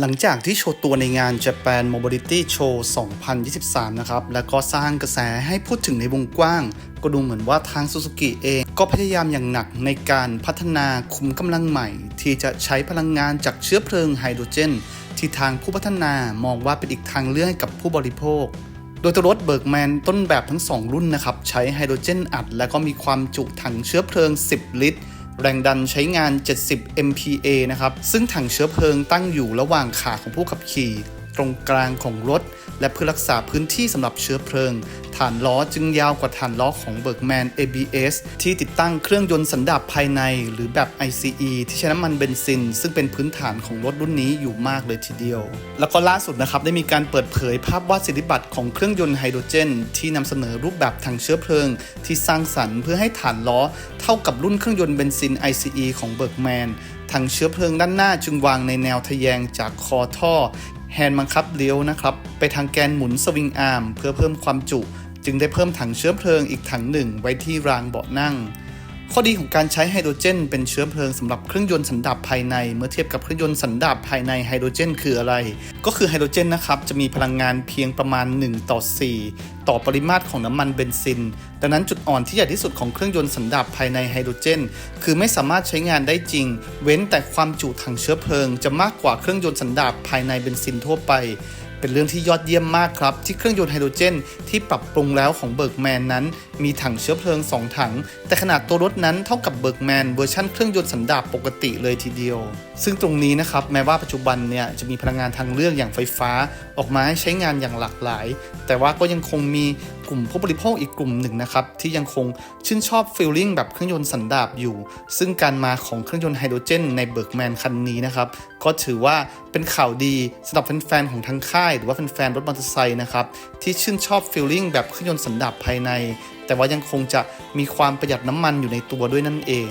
หลังจากที่โชว์ตัวในงาน Japan Mobility Show 2023 นะครับ แล้วก็สร้างกระแสให้พูดถึงในวงกว้าง ก็ดูเหมือนว่าทาง Suzuki เอง ก็พยายามอย่างหนักในการพัฒนาคุมกำลังใหม่ ที่จะใช้พลังงานจากเชื้อเพลิงไฮโดรเจน ที่ทางผู้พัฒนามองว่าเป็นอีกทางเลือกให้กับผู้บริโภค โดยตัวรถเบิร์กแมนต้นแบบทั้ง 2 รุ่นนะครับ ใช้ไฮโดรเจนอัด และก็มีความจุถังเชื้อเพลิง 10 ลิตร แรงดันใช้งาน 70 MPa นะครับ ซึ่งถังเชื้อเพลิงตั้งอยู่ระหว่างขาของผู้ขับขี่ ตรงกลางของรถ และเพื่อรักษาพื้นที่สำหรับเชื้อเพลิง ฐานล้อจึงยาวกว่าฐานล้อของ Bergman ABS ที่ติดตั้งเครื่องยนต์สันดาปภายใน หรือแบบ ICE ที่ใช้น้ำมันเบนซิน ซึ่งเป็นพื้นฐานของรถรุ่นนี้อยู่มากเลยทีเดียว แล้วก็ล่าสุดนะครับได้มีการเปิดเผยภาพวาดสิทธิบัตรของเครื่องยนต์ไฮโดรเจน ที่นำเสนอรูปแบบถังเชื้อเพลิง ที่สร้างสรรค์เพื่อให้ฐานล้อ ท่ากับรุ่นเครื่องยนต์เบนซิน ICE ของเบิร์กแมนถังเชื้อเพลิงด้านหน้าจึงวางในแนวทะแยงจากคอท่อ แฮนด์บังคับเลี้ยวนะครับ ไปทางแกนหมุนสวิงอาร์มเพื่อเพิ่มความจุ จึงได้เพิ่มถังเชื้อเพลิงอีกถังหนึ่งไว้ที่รางเบาะนั่ง ข้อดีของการใช้ไฮโดรเจน เป็นเชื้อเพลิงสำหรับเครื่องยนต์สันดาปภายใน เมื่อเทียบกับเครื่องยนต์สันดาปภายในไฮโดรเจน คืออะไร ก็คือไฮโดรเจนนะครับจะมีพลังงานเพียงประมาณ 1 ต่อ 4 ต่อปริมาตรของน้ำมันเบนซิน ดังนั้นจุดอ่อนที่ใหญ่ที่สุดของเครื่องยนต์สันดาปภายในไฮโดรเจน คือไม่สามารถใช้งานได้จริง เว้นแต่ความจุถังเชื้อเพลิง จะมากกว่าเครื่องยนต์สันดาปภายในเบนซินทั่วไป เป็นเรื่องที่ยอดเยี่ยมมากครับ ที่เครื่องยนต์ไฮโดรเจน ที่ปรับปรุงแล้วของเบิร์กแมนนั้น มีถังเชื้อเพลิง 2 ถัง แต่ขนาดตัวรถนั้นเท่ากับเบิร์กแมนเวอร์ชันเครื่องยนต์สันดาปปกติเลยทีเดียว ซึ่งตรงนี้นะครับแม้ว่าปัจจุบันเนี่ยจะมีพลังงานทางเลือกอย่างไฟฟ้า ออกมาให้ใช้งานอย่างหลากหลาย แต่ว่าก็ยังคงมีกลุ่มผู้บริโภคอีกกลุ่มหนึ่งนะครับ ที่ยังคงชื่นชอบฟีลลิ่งแบบเครื่องยนต์สันดาปอยู่ ซึ่งการมาของเครื่องยนต์ไฮโดรเจนในเบิร์กแมนคันนี้นะครับ ก็ถือว่าเป็นข่าวดีสำหรับแฟนๆของทางค่าย หรือว่าแฟนๆรถมอเตอร์ไซค์นะครับ ที่ชื่นชอบฟีลลิ่งแบบเครื่องยนต์สันดาปภายใน แต่ว่ายังคงจะมีความประหยัดน้ำมันอยู่ในตัวด้วยนั่นเอง